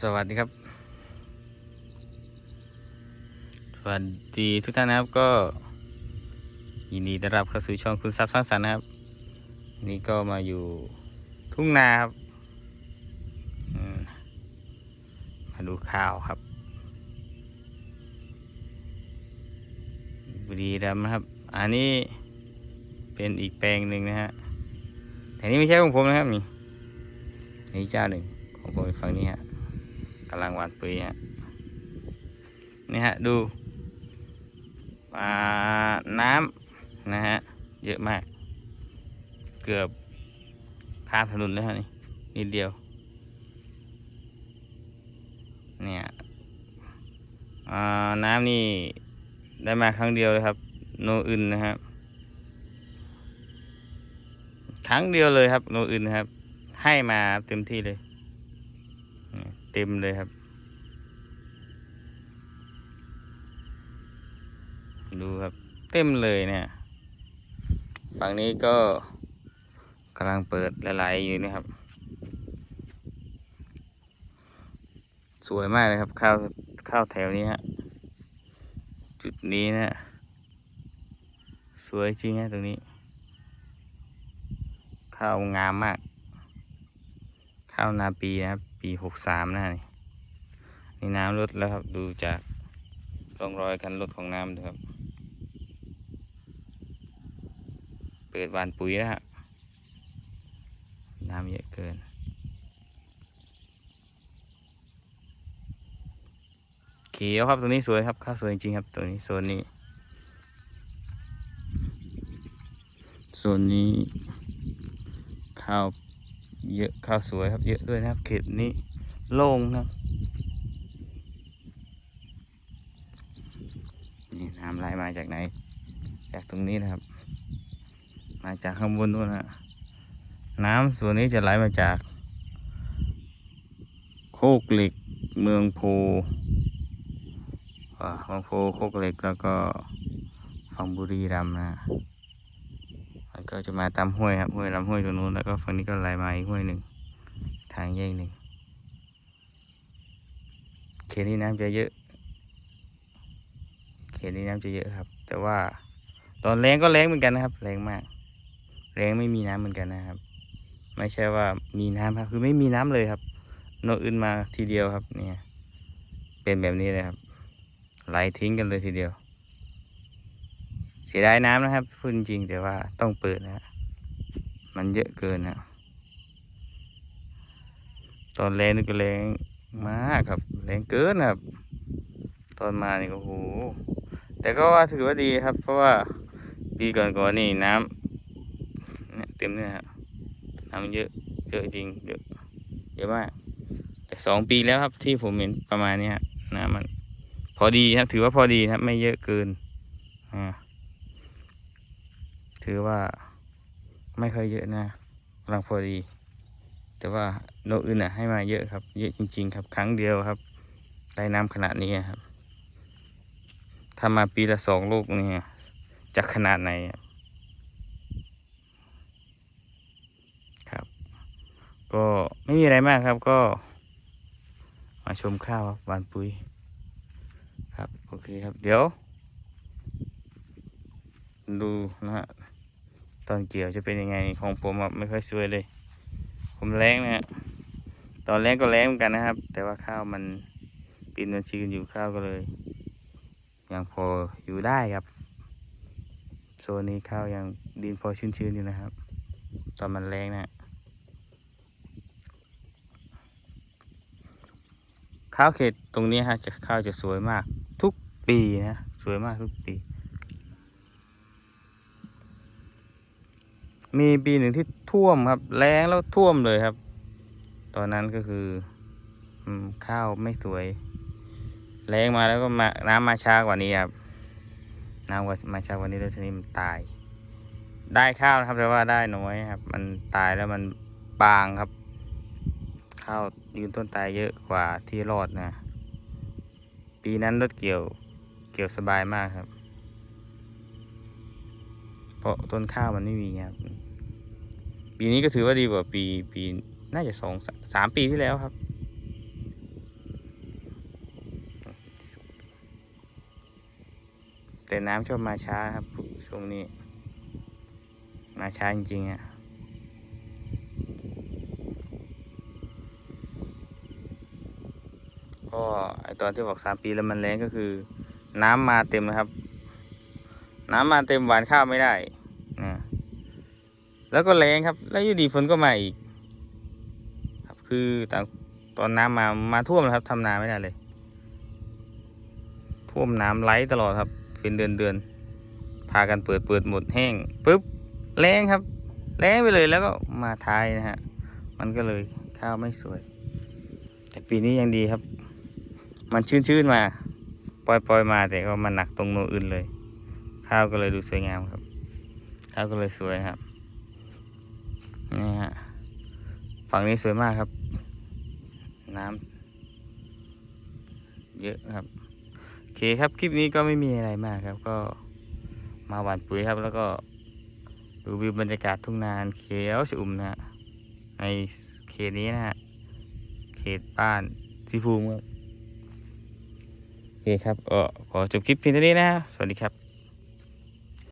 สวัสดีครับ สวัสดีทุกท่านนะครับก็ ยินดีต้อนรับเข้าสู่ช่องคุณทรัพย์สร้างสรรค์นะครับ นี่ก็มาอยู่ทุ่งนาครับมาดูข้าวครับบุรีรัมย์นะครับ อันนี้เป็นอีกแปลงหนึ่งนะฮะแต่นี่ไม่ใช่ของผมนะครับนี่นี่เจ้าหนึ่งของผมฝั่งนี้ฮะ กำลังหวานปุ๋ยฮะนี่ฮะดูอ่าน้ำนะฮะเยอะมาก เกือบข้ามถนนแล้วฮะนี่นิดเดียว เนี่ยน้ำนี่ได้มาครั้งเดียวเลยครับ โนอื่นนะครับครั้งเดียวเลยครับโนอื่นนะครับ ให้มาเต็มที่เลย เต็มเลยครับ ดูครับเต็มเลยเนี่ย ฝั่งนี้ก็กำลังเปิดละลายอยู่นะครับ สวยมากเลยครับ ข้าวข้าวแถวนี้ฮะจุดนี้นะ สวยจริงฮะตรงนี้ ข้าวงามมาก ข้าวนาปีนะครับ ปีหกสามนะนี่นี่น้ำลดแล้วครับ ดูจากร่องรอยการลดของน้ำดูครับ เปิดวานปุ๋ยนะฮะน้ำเยอะเกิน เขียวครับตรงนี้สวยครับข้าวสวยจริงครับตัวนี้โซนนี้โซนนี้ข้าว เยอะข้าวสวยครับเยอะด้วยนะครับ เขตนี้โล่งนะนี่น้ำไหลมาจากไหน จากตรงนี้นะครับ มาจากข้างบนนู่นนะน้ำส่วนนี้จะไหลมาจาก โคกเหล็กเมืองโพอ่าเมืองโพโคกเหล็กแล้วก็ฝั่งบุรีรัมย์นะ มันก็จะมาตามห้วยครับห้วยลำห้วยตรงนู้นแล้วก็ฝั่งนี้ก็ไหลมาอีกห้วยหนึ่งทางแยกหนึ่งเขตนี้น้ำจะเยอะ เขตนี้น้ำจะเยอะครับ แต่ว่าตอนแรงก็แรงเหมือนกันนะครับแรงมากแรงไม่มีน้ำเหมือนกันนะครับ ไม่ใช่ว่ามีน้ำครับ คือไม่มีน้ำเลยครับโนอื่นมาทีเดียวครับ เนี่ย เป็นแบบนี้เลยครับไหลทิ้งกันเลยทีเดียว เสียดายน้ำนะครับพูดจริงแต่ว่าต้องเปิดนะฮะมันเยอะเกินนะตอนแรงนี่ก็แรงมากครับแรงเกินครับ ตอนมานี่ก็โอ้โหแต่ก็ว่าถือว่าดีครับ เพราะว่าปีก่อนๆนี่น้ำเนี่ยเต็มเนี่ยครับน้ำเยอะเยอะจริงเยอะเยอะมากแต่สองปีแล้วครับที่ผมเห็นประมาณเนี้ยน้ำมัน พอดีครับถือว่าพอดีครับ ไม่เยอะเกินอ่า ถือว่าไม่ค่อยเยอะนะกำลังพอดี แต่ว่าโนอื่นอะให้มาเยอะครับ เยอะจริง ๆ ครับ ครั้งเดียวครับ ได้น้ำขนาดนี้ครับ ถ้ามาปีละสองลูกนี่ยจะขนาดไหนครับ ก็ไม่มีอะไรมากครับก็ มาชมข้าวครับหวานปุ๋ย ครับ โอเคครับ เดี๋ยว ดูนะฮะ ตอนเกี่ยวจะเป็นยังไงของผมไม่ค่อยสวยเลย ผมแรงนะฮะตอนแรงก็แรงเหมือนกันนะครับ แต่ว่าข้าวมันปีนมันชื้นอยู่ข้าวก็เลยยังพออยู่ได้ครับโซนนี้ข้าวยังดินพอชื้นๆอยู่นะครับ ตอนมันแรงนะฮะข้าวเขตตรงนี้ฮะจะข้าวจะสวยมากทุกปีนะสวยมากทุกปี มีปีหนึ่งที่ท่วมครับ แรงแล้วท่วมเลยครับ ตอนนั้นก็คือข้าวไม่สวย แรงมาแล้วก็มาน้ำมาช้ากว่านี้ครับ น้ำมาช้ากว่านี้แล้วทีนี้มันตาย ได้ข้าวนะครับแต่ว่าได้น้อยครับ มันตายแล้วมันบางครับ ข้าวยืนต้นตายเยอะกว่าที่รอดนะ ปีนั้นรถเกี่ยวเกี่ยวสบายมากครับ เพราะต้นข้าวมันไม่มีครับ ปีนี้ก็ถือว่าดีกว่าปีปีน่าจะสองสามปีที่แล้วครับ แต่น้ำชอบมาช้าครับช่วงนี้ มาช้าจริงๆอะ่ะก็ไอตอนที่บอกสามปีแล้วมันแรงก็คือ น้ำมาเต็มครับ น้ำมาเต็มหวานข้าวไม่ได้ แล้วก็แรงครับ แล้วอยู่ดีฝนก็มาอีก ครับ คือตอนตอนน้ำมามาท่วมแล้วครับทำนาไม่ได้เลย ท่วมน้ำไหลตลอดครับ เป็นเดือนเดือนพากันเปิดเปิดหมดแห้งปุ๊บแรงครับแรงไปเลยแล้วก็มาท้ายนะฮะ มันก็เลยข้าวไม่สวย แต่ปีนี้ยังดีครับ มันชื้นๆมา ปล่อยปล่อยๆมาแต่ก็มันหนักตรงโนนอื่นเลย ข้าวก็เลยดูสวยงามครับ ข้าวก็เลยสวยครับ นี่ฮะ ฝั่งนี้สวยมากครับ น้ำเยอะครับ โอเคครับ คลิปนี้ก็ไม่มีอะไรมากครับ ก็มาหว่านปุ๋ยครับ แล้วก็ดูวิวบรรยากาศทุ่งนาเขียวชอุ่มนะฮะ ในเขตนี้นะฮะ เขตบ้านสีภูมิครับโอเคครับก็ขอจบคลิปเพียงเท่านี้นะ สวัสดีครับ